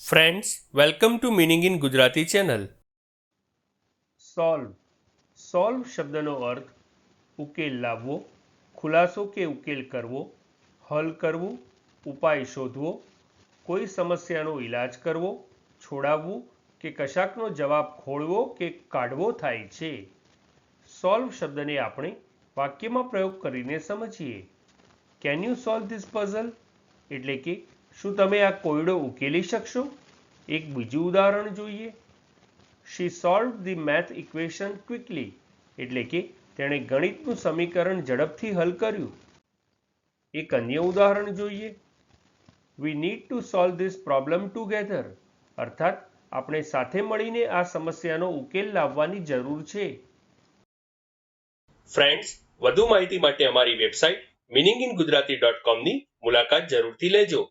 Friends welcome to meaning in Gujarati channel solve solve શબ્દનો અર્થ ઉકેલ લાવવો, ખુલાસો કે ઉકેલ કરવો, હલ કરવું, ઉપાય શોધવો, કોઈ સમસ્યાનો ઈલાજ કરવો, છોડાવવું કે કશાકનો જવાબ ખોળવો કે કાઢવો થાય છે. સોલ્વ શબ્દને આપણે વાક્યમાં પ્રયોગ કરીને સમજીએ. Can you solve this puzzle એટલે કે શું તમે આ કોયડો ઉકેલી શકશો? એક બીજું ઉદાહરણ જોઈએ. She solve the math equation quickly એટલે કે તેણે ગણિતનું સમીકરણ ઝડપથી હલ કર્યું. એક અન્ય ઉદાહરણ જોઈએ. We need to solve this problem together અર્થાત, આપણે સાથે મળીને આ સમસ્યાનો ઉકેલ લાવવાની જરૂર છે. ફ્રેન્ડ્સ વધુ માહિતી માટે અમારી website meaning in Gujarati dot કોમની મુલાકાત જરૂરથી લેજો.